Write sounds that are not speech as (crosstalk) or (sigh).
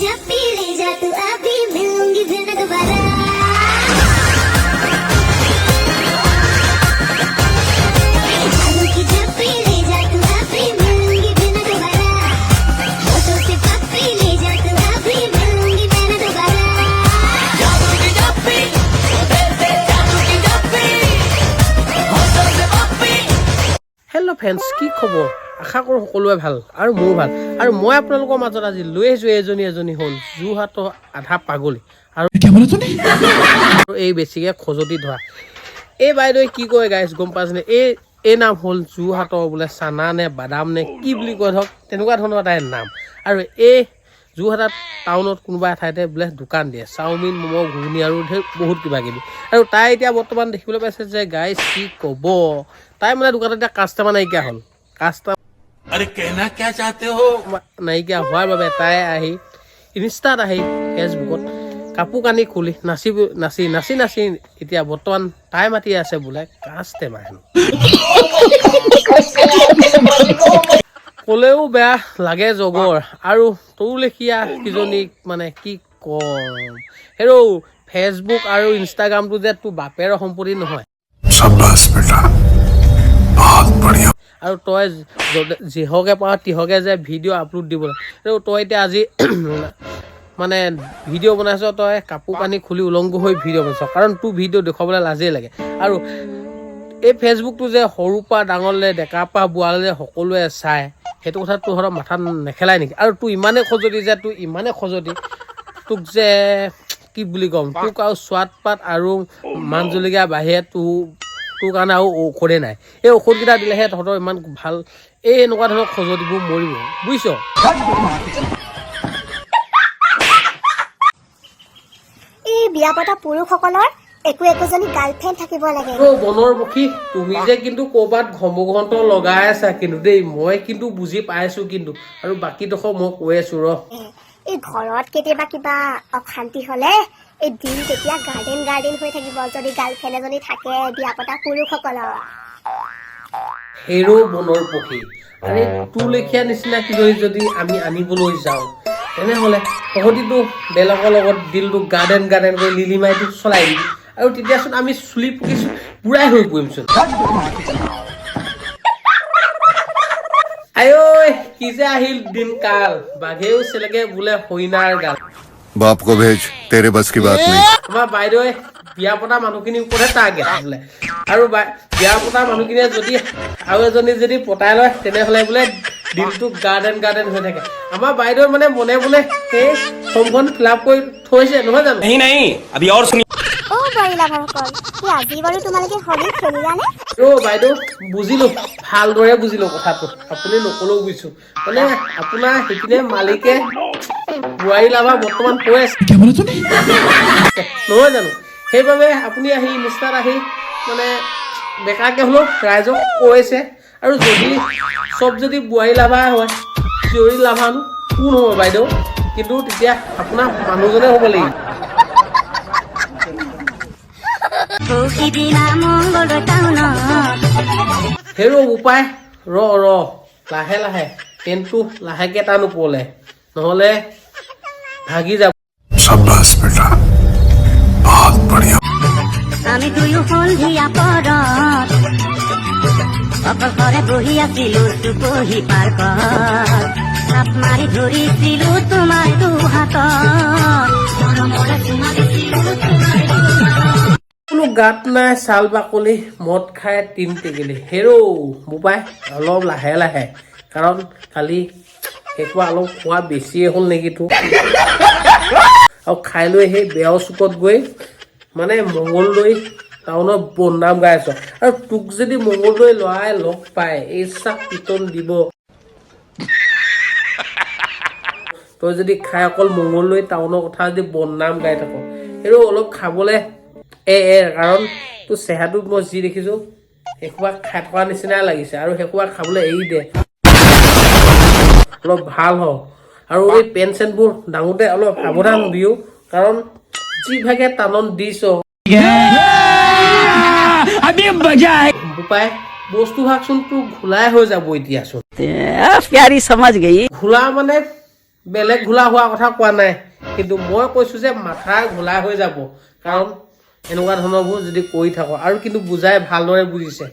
Disappear. Friends কি খবৰ? আশা কৰোঁ সকলোৱে ভালো আৰু মোৰো ভালো। আৰু মই আপোনালোকৰ মাজত আজি লৈ আহিছোঁ এজনী এজনী হ'ল যোৰহাটৰ আধা পাগলী। আৰু এই বেছিকৈ খজতি ধৰা। এই বাইদেৱে কি কয় গাইছ গম পাইছেনে এই এই নাম হ'ল যোৰহাটৰ বোলে চানা নে বাদাম নে কি বুলি কয় ধৰক তেনেকুৱা ধৰণৰ এটা নাম। আৰু এই যোৰহাটত টাউনত কোনোবা এঠাইতে বোলে দোকান দিয়ে চাওমিন ম'ম' ঘূৰ্ণি আৰু ধেৰ বহুত কিবা কিবি আৰু তাই এতিয়া বৰ্তমান দেখিবলৈ পাইছে যে গাই কি ক'ব? তাই মানে দোকানত এতিয়া কাষ্টমাৰ নাইকিয়া হ'ল। কাষ্টমাৰ নাইকিয়া হোৱাৰ বাবে তাই আহি ইনষ্টাত আহি ফেচবুকত কাপোৰ কানি খুলি নাচিব নাচি নাচি নাচি এতিয়া বৰ্তমান তাই মাতি আছে বোলে কাষ্টমাৰ (laughs) ক'লেও বেয়া লাগে জগৰ। আৰু তোৰ লেখীয়া oh, কিজনীক মানে কি কম? হেৰৌ ফেচবুক আৰু ইনষ্টাগ্ৰামটো যে তোৰ বাপেৰ সম্পত্তি নহয়। আৰু তই যিহকে পাৰ তিহকে যে ভিডিঅ' আপলোড দিব হেৰৌ তই এতিয়া আজি (clears throat) মানে ভিডিঅ' বনাইছ তই কাপোৰ কানি খুলি উলংগু হৈ ভিডিঅ' বনাইছ। কাৰণ তোৰ ভিডিঅ' দেখুৱাবলৈ লাজেই লাগে। আৰু এই ফেচবুকটো যে সৰুৰ পৰা ডাঙৰলৈ ডেকাৰ পৰা বোৱালৈ সকলোৱে চায়। সেইটো কথা তোৰ মাথাত নেখেলাই নেকি? আৰু তোৰ ইমানেই খজুৱতি যে তোৰ ইমানেই খজুৱতি তোক যে কি বুলি ক'ম? তোক আৰু সোৱাদ পাত আৰু মান জলকীয়া বাহিৰে তোৰ তোৰ কাৰণে আৰু ঔষধেই নাই। এই ঔষধকেইটা দিলেহে তহঁতৰ ইমান ভাল এই এনেকুৱা ধৰণৰ খজুৱতিবোৰ মৰিব বুজিছ? এই বিয়া পতা পুৰুষসকলৰ একো একোজনী গাৰ্লফ্ৰেণ্ড থাকিব লাগে। অ' বনৰ পক্ষী তুমি যে কিন্তু ক'ৰবাত ঘমঘণ্ট লগাই আছা কিন্তু দেই মই কিন্তু বুজি পাইছোঁ কিন্তু। আৰু বাকীডোখৰ মই কৈ আছোঁ ৰ। এই ঘৰত কেতিয়াবা কিবা অশান্তি হলে এই দিন তেতিয়া গাৰ্ডেন গাৰ্ডেন হৈ থাকিব যদি গাৰ্লফ্ৰেণ্ড এজনী থাকে বিয়া পতা পুৰুষসকলৰ। হেৰ' বনৰ পক্ষী আৰে তোৰ লেখীয়া নিচিনা কিজনী যদি আমি আনিবলৈ যাওঁ তেনেহ'লে তহঁতিতো বেলেগৰ লগত দিলটো গাৰ্ডেন গাৰ্ডেন কৰি লিলিমাইটো চলাই দিবি। আৰু তেতিয়াচোন আমি চুলি পকি বুঢ়াই হৈ পৰিমচোন আঐ কি যে আহিল দিনকাল বাঘেও চেলেকে বোলে হৰিণাৰ গাল बाप को भेज तेरे बस की बात नहीं আমাৰ বাইদেৱে বিয়া পতা মানুহখিনিৰ ওপৰতহে টাৰ্গেট বোলে আৰু বা- বিয়া পতা মানুহখিনিয়ে যদি আৰু এজনী যদি পতাই লয় তেনেহ'লে বোলে দিনটো গাৰ্ডেন গাৰ্ডেন হৈ থাকে আমাৰ বাইদেউ মানে মনে বোলে সেই ফৰ্মখন ফিল আপ কৰি থৈছে নহয় জানো দৰিলাভাৰসকল কি অ' বাইদেউ বুজিলো। ভালদৰে বুজিলো কথাটো। আপুনি নকলেও বুজিছো। মানে আপোনাৰ সেইপিনে মালিকে বোৱাৰী লাভা বৰ্তমান কৈ আছে। নহয় জানো? সেইবাবে আপুনি আহি ইনষ্টাত আহি মানে বেকাৰকৈ হ'লেও ৰাইজক কৈছে আৰু যদি চব যদি বোৱাৰী লাভা হয় চিঞৰি লাভানো কোন হ'ব বাইদেউ? কিন্তু তেতিয়া আপোনাৰ মানুহজনে হ'ব লাগিব। হেৰ উপায় ৰ ৰ লাহে লাহে ট্ৰেইনটো লাহেকে টান ওপৰলে নহ'লে ভাগি যাব। আমি দুয়ো সন্ধিয়া পৰত অকল ঘৰে বহি আছিলো দুপহি পাৰ্কত চাপ মাৰি ধৰিছিলো তোমাৰ দুহাতত। গাত নাই ছাল বাকলি মদ খাই তিন টেকেলি। হেৰৌ বোপাই অলপ লাহে লাহে। কাৰণ কালি সেইখোৱা অলপ খোৱা বেছিয়ে হ'ল নেকি তোৰ? আৰু খাই লৈ সেই বেয়াও চুকত গৈ মানে মঙলদৈ টাউনত বননাম গাই আছ। আৰু তোক যদি মঙলদৈ ল'ৰাই লগ পায় এই চাক পিটন দিব। তই যদি খাই অকল মঙলদৈ টাউনৰ কথা যদি বদনাম গাই থাক। সেইটো অলপ খাবলৈ এই কাৰণ তোৰ চেহেৰাটো মই যি দেখিছোঁ শেষোৱা খাই থকা নিচিনাই লাগিছে আৰু শেষোৱা খাবলৈ এৰি দে। অলপ ভাল হওক আৰু এই পেণ্ট চেণ্টবোৰ দাঙোতে অলপ সাৱধান দিও কাৰণ যিভাগে টানন দিছ। বস্তু ভাগচোন তোৰ ঘোলাই হৈ যাব এতিয়াচোন। ঘোলা মানে বেলেগ ঘোলা হোৱা কথা কোৱা নাই কিন্তু মই কৈছো যে মাথা ঘোলা হৈ যাব কাৰণ এনেকুৱা ধৰণৰবোৰ যদি কৰি থাকো। আৰু কিন্তু বুজাই ভালদৰে বুজিছে।